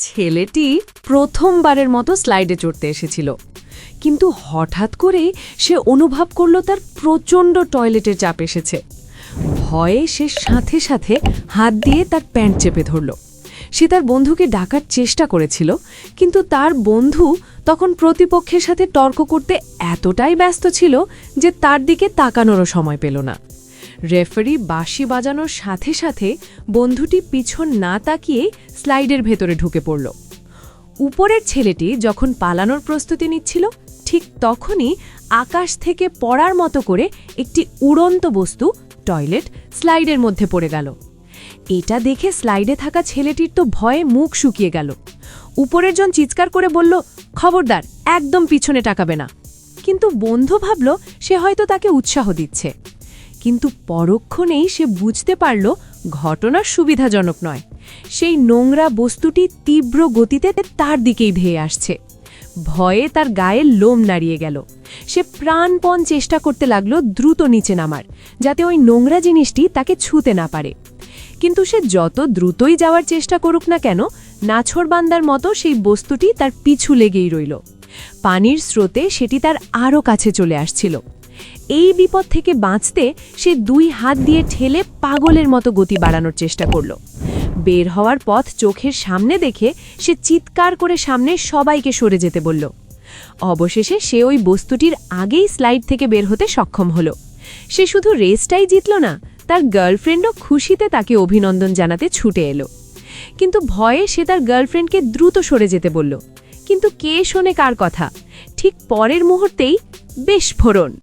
ছেলেটি প্রথমবারের মতো স্লাইডে চড়তে এসেছিল। কিন্তু হঠাৎ করে সে অনুভব করল তার প্রচণ্ড টয়লেটের চাপ এসেছে। ভয়ে সে সাথে সাথে হাত দিয়ে তার প্যান্ট চেপে ধরল। সে তার বন্ধুকে ডাকার চেষ্টা করেছিল, কিন্তু তার বন্ধু তখন প্রতিপক্ষের সাথে তর্ক করতে এতটাই ব্যস্ত ছিল যে তার দিকে তাকানোরও সময় পেল না। রেফারি বাঁশি বাজানোর সাথে সাথে বন্ধুটি পিছন না তাকিয়ে স্লাইডের ভেতরে ঢুকে পড়ল। উপরের ছেলেটি যখন পালানোর প্রস্তুতি নিচ্ছিল, ঠিক তখনই আকাশ থেকে পড়ার মতো করে একটি উড়ন্ত বস্তু, টয়লেট, স্লাইডের মধ্যে পড়ে গেল। এটা দেখে স্লাইডে থাকা ছেলেটির তো ভয়ে মুখ শুকিয়ে গেল। উপরের জন চিৎকার করে বলল, খবরদার, একদম পিছনে টাকাবে না। কিন্তু বন্ধু ভাবল, সে হয়তো তাকে উৎসাহ দিচ্ছে। কিন্তু পরক্ষণেই সে বুঝতে পারল ঘটনা সুবিধাজনক নয়। সেই নোংরা বস্তুটি তীব্র গতিতে তার দিকেই ধেয়ে আসছে। ভয়ে তার গায়ের লোম নাড়িয়ে গেল। সে প্রাণপণ চেষ্টা করতে লাগল দ্রুত নিচে নামার, যাতে ওই নোংরা জিনিসটি তাকে ছুতে না পারে। কিন্তু সে যত দ্রুতই যাওয়ার চেষ্টা করুক না কেন নাছরবান্দার মতো সেই বস্তুটি তার পিছু লেগেই রইল। পানির স্রোতে সেটি তার আরও কাছে চলে আসছিল। এই বিপদ থেকে বাঁচতে সে দুই হাত দিয়ে ঠেলে পাগলের মতো গতি বাড়ানোর চেষ্টা করল। বের হওয়ার পথ চোখের সামনে দেখে সে চিৎকার করে সামনে সবাইকে সরে যেতে বলল। অবশেষে সে ওই বস্তুটির আগেই স্লাইড থেকে বের হতে সক্ষম হলো। সে শুধু রেসটাই জিতল না, তার গার্লফ্রেন্ডও খুশিতে তাকে অভিনন্দন জানাতে ছুটে এলো। কিন্তু ভয়ে সে তার গার্লফ্রেন্ডকে দ্রুত সরে যেতে বলল। কিন্তু কে শোনে কার কথা? ঠিক পরের মুহূর্তেই বিস্ফোরণ